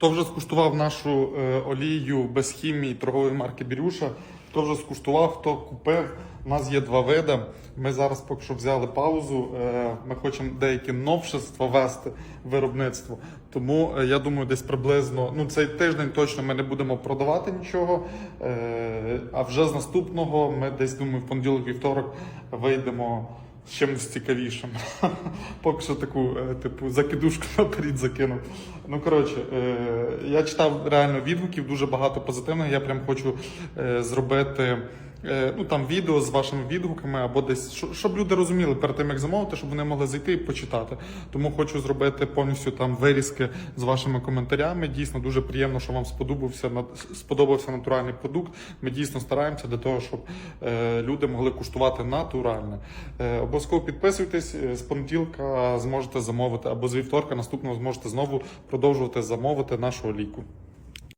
Хто вже скуштував нашу е, олію без хімії торгової марки Бірюша, хто вже скуштував, хто купив. У нас є два види. Ми зараз поки що взяли паузу. Е, ми хочемо деякі новшества ввести в виробництво. Тому е, я думаю, десь приблизно ну цей тиждень точно ми не будемо продавати нічого. А вже з наступного ми десь думаю, в понеділок вівторок вийдемо чимось цікавішим. Поки що таку, е, типу, закидушку наперед закинув. Ну, коротше, е, я читав реально відгуків, дуже багато позитивних. Я прям хочу е, зробити. Е, Ну там відео з вашими відгуками або десь що- щоб люди розуміли перед тим, як замовити, щоб вони могли зайти і почитати. Тому хочу зробити повністю там вирізки з вашими коментарями. Дійсно дуже приємно, що вам сподобався сподобався натуральний продукт. Ми дійсно стараємося для того, щоб е, люди могли куштувати натуральне. Е, обов'язково підписуйтесь з понеділка. Зможете замовити або з вівторка наступного зможете знову продовжувати замовити нашу олійку.